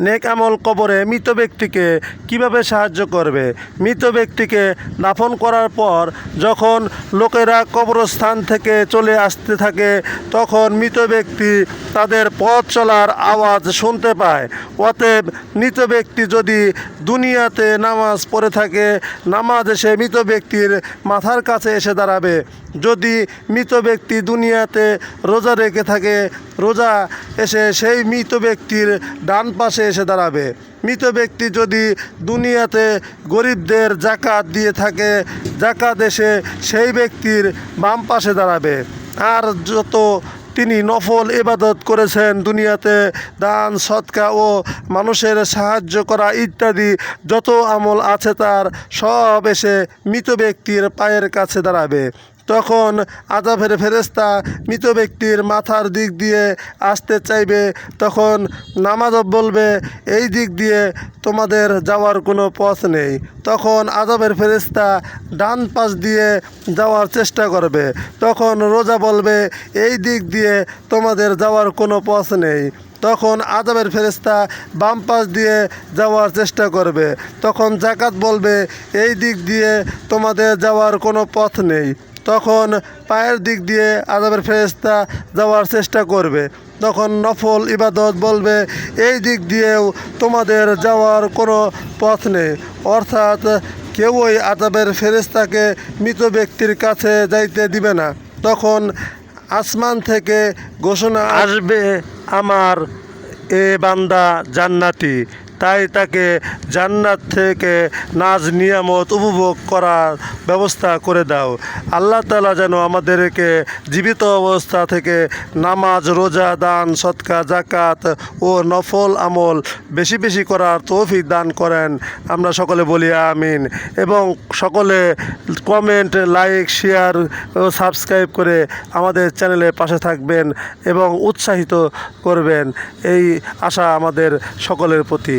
নেক আমল কবরে মৃত ব্যক্তিকে কীভাবে সাহায্য করবে? মৃত ব্যক্তিকে দাফন করার পর যখন লোকেরা কবরস্থান থেকে চলে আসতে থাকে, তখন মৃত ব্যক্তি তাদের পথ চলার আওয়াজ শুনতে পায়। অতএব মৃত ব্যক্তি যদি দুনিয়াতে নামাজ পড়ে থাকে, নামাজ এসে মৃত ব্যক্তির মাথার কাছে এসে দাঁড়াবে। যদি মৃত ব্যক্তি দুনিয়াতে রোজা রেখে থাকে রোজা এসে সেই মৃত ব্যক্তির ডান পাশে এসে দাঁড়াবে। মৃত ব্যক্তি যদি দুনিয়াতে গরিবদের জাকাত দিয়ে থাকে জাকাত এসে সেই ব্যক্তির বাম পাশে দাঁড়াবে। আর যত তিনি নফল ইবাদত করেছেন দুনিয়াতে, দান, সৎকা ও মানুষের সাহায্য করা ইত্যাদি, যত আমল আছে তার সব এসে মৃত ব্যক্তির পায়ের কাছে দাঁড়াবে। তখন আজাফের ফেরেস্তা মৃত ব্যক্তির মাথার দিক দিয়ে আসতে চাইবে, তখন নামাজব বলবে, এই দিক দিয়ে তোমাদের যাওয়ার কোনো পথ নেই। তখন আজাবের ফেরেস্তা ডান পাশ দিয়ে যাওয়ার চেষ্টা করবে, তখন রোজা বলবে, এই দিক দিয়ে তোমাদের যাওয়ার কোনো পথ নেই। তখন আজাবের ফেরেস্তা বাম পাশ দিয়ে যাওয়ার চেষ্টা করবে, তখন জাকাত বলবে, এই দিক দিয়ে তোমাদের যাওয়ার কোনো পথ নেই। তখন পায়ের দিক দিয়ে আজাবের ফেরেস্তা যাওয়ার চেষ্টা করবে। তখন নফল ইবাদত বলবে, এই দিক দিয়েও তোমাদের যাওয়ার কোনো পথ নেই। অর্থাৎ কেউই আজাবের ফেরেস্তাকে মৃত ব্যক্তির কাছে যাইতে দিবে না। তখন আসমান থেকে ঘোষণা আসবে, আমার এ বান্দা জান্নাতি। তাই তাকে জান্নাত থেকে নাজ নিয়ামত উপভোগ করার ব্যবস্থা করে দাও। আল্লাহ তালা যেন আমাদেরকে জীবিত অবস্থা থেকে নামাজ, রোজা, দান, সৎকা জাকাত ও নফল আমল বেশি বেশি করার তৌফিক দান করেন। আমরা সকলে বলি আমিন এবং সকলে কমেন্ট, লাইক, শেয়ার ও সাবস্ক্রাইব করে আমাদের চ্যানেলে পাশে থাকবেন এবং উৎসাহিত করবেন। এই আশা আমাদের সকলের প্রতি।